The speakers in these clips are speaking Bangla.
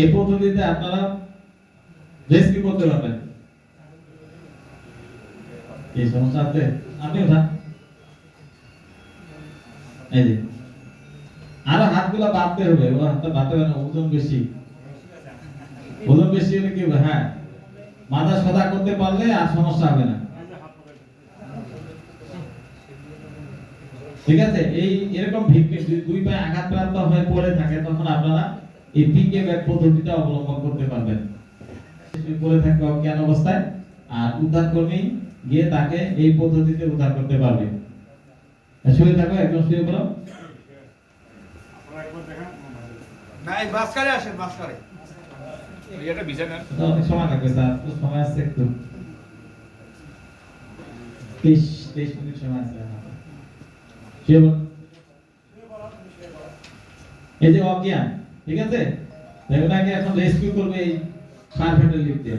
এই পদ্ধতিতে আপনারা করতে পারবেন। এই আপনি উঠান এই যে। হাতগুলা হবে ও হাতটা হবে ওজন বেশি। ওজন বেশি হলে কি হবে? হ্যাঁ। মাথা সদা করতে পারলে আর সমস্যা হবে না। ঠিক আছে? এই এরকম যদি দুই পায়ে আঘাতপ্রাপ্ত হয়ে পড়ে থাকে, তখন আপনারা এই পিকে ব্যাক পদ্ধতিটা অবলম্বন করতে পারবেন। পড়ে থাকবে অজ্ঞান অবস্থায় আর উদ্ধার কর্মী গিয়ে তাকে এই পদ্ধতিতে উদ্ধার করতে পারবে। শুয়ে থাকো একদম শুয়ে পড়ো। না বাসকারে আসেন বাসকারে এটা বিছানা। সময় লাগবে স্যার সময় আছে একটু। তেইশ তেইশ মিনিট সময় আছে শুয়ে পড়ো। এই যে অজ্ঞান ঠিক আছে? ওনাকে এখন রেস্কিউ করবে এই লিফট দিয়ে।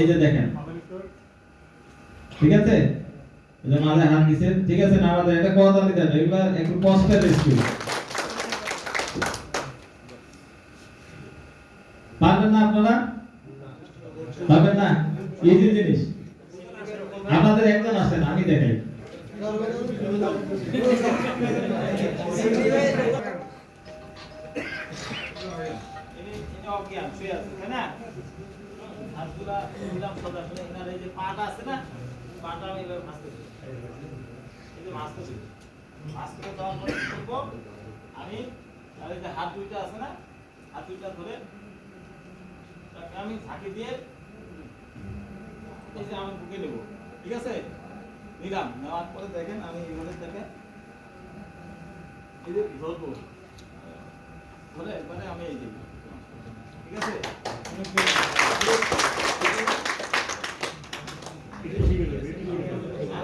এই যে দেখেন। ঠিক আছে? যে মাথায় হাত দিছেন ঠিক আছে, না আমাদের এটা কথা দিতেন এগুলো একটু কষ্টের রেস্কিউ পারবেন না আপনারা? পারবেন না? ইজি জিনিস, আপনাদের একজন আছেন আমি দেখাই। অজ্ঞান, শুয়ে আছে, তাই না? হাতগুলা দিলাম সোজা করে এনার এই যে পাটা আছে না আমি আর যে হাত দুইটা আছে না, হাত দুইটা ধরে তাকে আমি ঝাঁকি দিয়ে আমি বুকে নেব। ঠিক আছে? নিলাম। নেওয়ার পরে দেখেন আমি এইভাবে দেখেন এই যে ধরবো। ধরে একবারে আমি এই ঠিক আছে?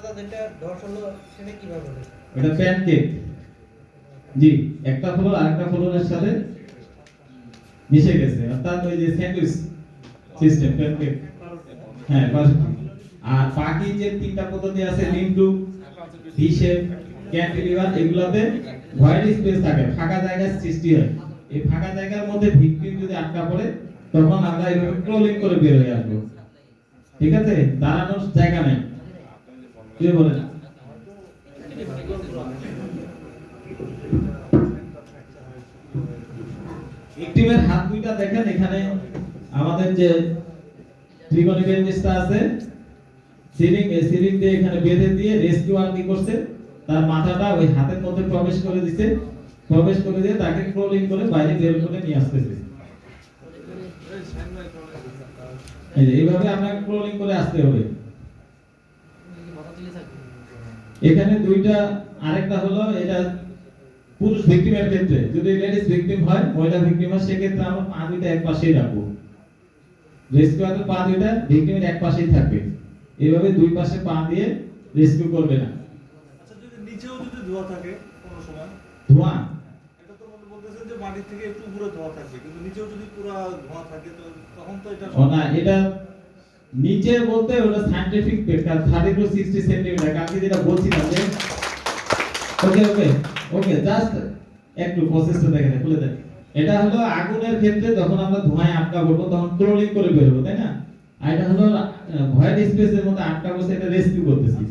প্লাজা যেটা ধস হলো, সেটা কীভাবে হলো? এটা প্যানকেক জি, একটা ফ্লোর আরেকটা ফ্লোরের সাথে মিশে গেছে। অর্থাৎ ওই যে স্যান্ডউইচ সিস্টেম প্যানকেক হ্যাঁ আর বাকি যে তিনটা পদ্ধতি আছে লিন্টু হিসেব ক্যান্টিলিভার, এগুলাতে ভয়েড স্পেস থাকে, ফাঁকা জায়গার সৃষ্টি হয়। এই ফাঁকা জায়গার মধ্যে ভিকটিম যদি আটকা পড়ে, তখন আমরা এইভাবে ক্রলিং করে বের হয়ে আসব। ঠিক আছে? দাঁড়ানোর জায়গা নেই। কি বলেন ভিকটিমের হাত দুইটা দেখেন, এখানে আমাদের যে ত্রিকোণী বেঞ্চটা আছে, সিলিং সিলিং দিয়ে এখানে বেঁধে দিয়ে রেস্কিউয়ার কি করছে। তার মাথাটা ওই হাতের মধ্যে প্রবেশ করে দিছে। প্রবেশ করে দিয়ে তাকে ক্রলিং করে বাইরে বের করে নিয়ে আসতেছে। এইভাবে আপনাকে ক্রলিং করে আসতে হবে। এখানে দুইটা আরেকটা হলো এটা পুরুষ ভিকটিমের ক্ষেত্রে। যদি লেডিস ভিকটিম হয় মহিলা ভিকটিম হয় সেক্ষেত্রে আমরা পা দুইটা এক পাশেই রাখব। রেস্কিউয়ারের পা দুইটা ভিকটিমের এক পাশেই থাকবে। এইভাবে দুই পাশে পা দিয়ে রেস্কিউ করবে না। আচ্ছা যদি নিচেও যদি ধোয়া থাকে কোনো সময়? ধোঁয়া? এটা তো বল- বলতেছেন যে থেকে একটু উপরে ধোয়া থাকবে কিন্তু নিচেও যদি পুরো ধোয়া থাকে তো তখন তো এটা না এটা নিচে বলতে ওটা scientific paper thirty two sixty centimetre কালকে যেটা বলছিলাম যে ওকে ওকে ওকে জাস্ট একটু প্রসেসটা দেখে দেন খুলে দেন এটা হলো আগুনের ক্ষেত্রে যখন আমরা ধোঁয়ায় আটকা পড়ব, তখন ক্রোলিং করে বেরোবো তাই না? আর এটা হলো ভয়েড স্পেসের মধ্যে আটকা বসে এটা রেস্কিউ করতেছি।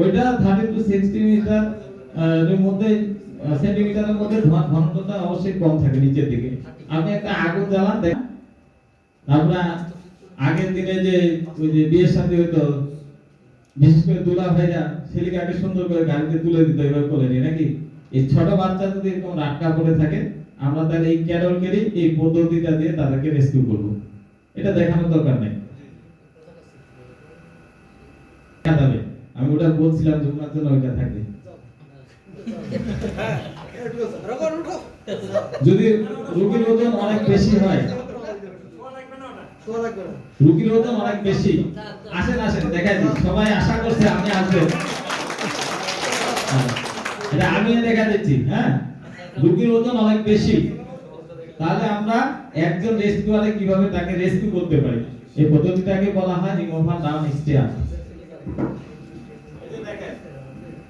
ওইটা থার্টি টু সেন্টিমিটার এর মধ্যে সেন্টিমিটারের মধ্যে ধোঁয়ার ঘনত্বটা অবশ্যই কম থাকে নিচের দিকে। আপনি একটা আগুন জ্বালান, দেখেন। আমরা আগের দিনে যে ওই যে বিয়ের সাথে হইতো বিশেষ করে দুলা ভাইরা ছেলেকে আগে সুন্দর করে গাড়িতে তুলে দিতে এবার করে নি নাকি? এই ছোট বাচ্চা যদি এরকম রাটকা করে থাকে আমরা তাহলে এই ক্যারলকেরই এই পদ্ধতিটা দিয়ে তাদেরকে রেস্কিউ করব। এটা দেখানোর দরকার নেই। যাবে। আমি ওটা বলছিলাম যে ওনার জন্য ওইটা থাকবে। যদি রোগীর ওজন অনেক বেশি হয় লাগবে ওজন অনেক বেশি। আসেন আসেন দেখাই দিই। সবাই আশা করছে আপনি আসবেন হ্যাঁ, এটা আমি দেখা দিচ্ছি হ্যাঁ? রোগীর ওজন অনেক বেশি। তাহলে আমরা একজন রেস্কিউয়ারে কীভাবে তাকে রেস্কিউ করতে পারি? এই পদ্ধতিটাকে বলা হয় রিমুভার ডাউন স্টেয়ার এই যে দেখেন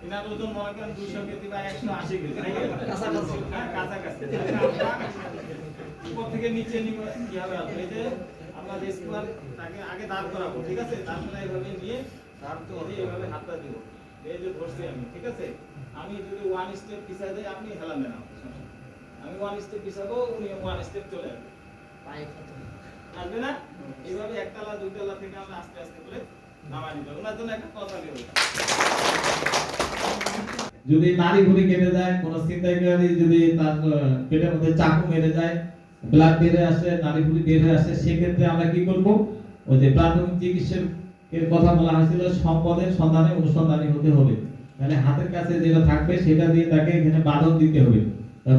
এনার ওজন মনে করেন 200 কেজি বা 180 কেজি নাকি? কাছাকাছি। হ্যাঁ, থেকে নিচে নিব কীভাবে আসবে এই যে তাকে আগে দাঁড় করাবো ঠিক আছে? তারপরে এইভাবে নিয়ে দাঁড় করে এইভাবে হাতটা দিব। এই যে ধরছি আমি ঠিক আছে? আমি যদি ওয়ান স্টেপ পিছাই দেই আপনি হেলাবেন আমি ওয়ান স্টেপ পিছাবো উনি ওয়ান স্টেপ চলে আসবে। আসবে না? এইভাবে একতলা দুইতলা থেকে আমরা আস্তে আস্তে করে নামাই নিতে ওনার জন্য একটা কথা যদি নারী ভুঁড়ি কেটে যায় কোন ছিনতাইকারী যদি তার পেটের মধ্যে চাকু মেরে যায় ব্লাড বের হয়ে আসে ভুঁড়ি বের হয়ে আসে, সেক্ষেত্রে আমরা কি করব? ওই যে প্রাথমিক চিকিৎসার এর কথা বলা হয়েছিল সম্পদের সন্ধানে অনুসন্ধানী হতে হবে। তাহলে হাতের কাছে যেটা থাকবে, সেটা দিয়ে তাকে এখানে বাঁধন দিতে হবে।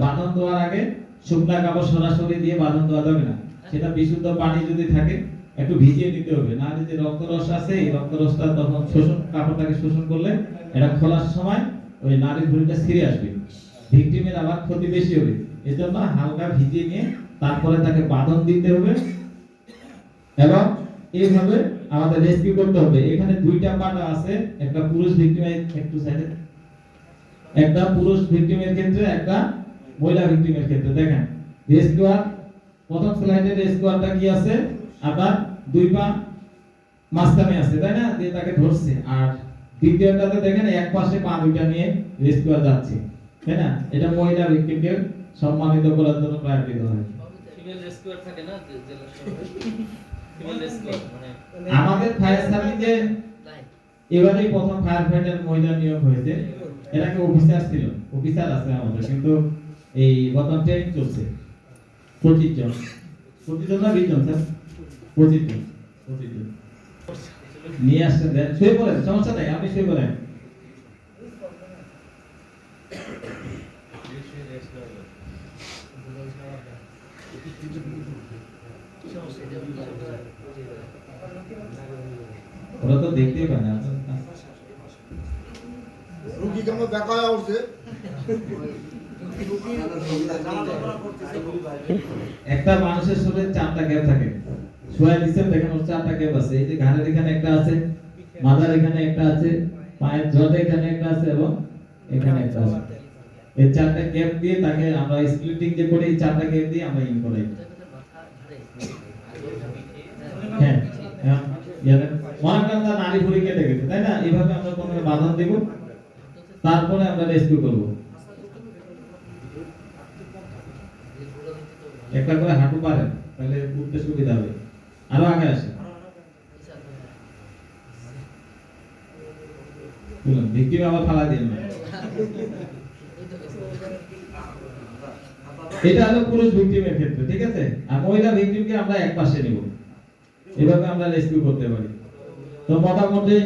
বাঁধন দেওয়ার আগে শুকনা কাপড় সরাসরি দিয়ে বাঁধন দেওয়া যাবে না। সেটা বিশুদ্ধ পানি যদি থাকে, একটু ভিজিয়ে নিতে হবে। না যে রক্তরস আছে, এই রক্তরসটা তখন শোষণ, কাপড়টাকে শোষণ করলে এটা খোলার সময় ওই নারীর ভুঁড়িটা ছিঁড়ে আসবে। ভিকটিমের আবার ক্ষতি বেশি হবে। এজন্য হালকা ভিজিয়ে নিয়ে তারপরে তাকে বাঁধন দিতে হবে। এবং এইভাবে আমাদের রেস্কিউ করতে হবে। এখানে দুইটা পাটা আছে, একটা পুরুষ ভিকটিমের একটু সাইডে একটা পুরুষ ভিকটিমের ক্ষেত্রে, একটা মহিলা ভিকটিমের ক্ষেত্রে। দেখেন, রেস্কিউয়ার, প্রথম স্লাইডে রেস্কিউয়ারটা কি আছে? আপনার দুই পা মাঝখানে আছে, তাই না? দিয়ে তাকে ধরছে। আর দ্বিতীয়টাতে দেখেন, এক পাশে পা দুইটা নিয়ে রেস্কিউয়ার যাচ্ছে, তাই না? এটা মহিলা ভিকটিমকে সম্মানিত করার জন্য প্রায়োরিটি দেওয়া হয় ফিমেল রেস্কিউয়ার থাকে না জেলা শহরে? ফিমেল রেস্কিউয়ার মানে আমাদের ফায়ার সার্ভিসে এবারেই প্রথম ফায়ার ফাইটার মহিলা নিয়োগ হয়েছে এর আগে অফিসার ছিল? অফিসার আছে আমাদের কিন্তু এই বর্তমান ট্রেনিং চলছে। পঁচিশ জন। পঁচিশ জন না বিশ জন স্যার? পঁচিশ জন পঁচিশ জন। নিয়ে আসতে দেন। শুয়ে পড়েন সমস্যা নাই আপনি শুয়ে পড়েন। ওরা তো দেখতেই পায় না। রুগী কেমন দেখা উঠছে? একটা মানুষের শরীরে চারটা গ্যাপ থাকে। শোয়া দিচ্ছেন দেখেন ওর চারটা গ্যাপ আছে। এই যে ঘাড়ের এখানে একটা আছে মাথার এখানে একটা আছে পায়ের জলে এখানে একটা আছে এবং এখানে একটা আছে। এই চারটা গ্যাপ দিয়ে তাকে আমরা স্প্লিটিং যে করি, এই চারটা গ্যাপ দিয়ে আমরা ইন করাই। হ্যাঁ মনে করেন তার নারী ভুঁড়ি কেটে গেছে, তাই না? এইভাবে আমরা প্রথমে বাঁধন দেব, তারপরে আমরা রেস্কিউ করব। একটা করে হাঁটু পারেন, তাহলে উঠতে সুবিধা হবে। আরও আগে আসে ভিক্টিম আবার ফালা না। এটা হলো পুরুষ ভিকটিমের ক্ষেত্রে, ঠিক আছে? আর মহিলা ভিকটিমকে আমরা এক পাশে নিব। এভাবে আমরা রেস্কিউ করতে পারি। তো মোটামুটি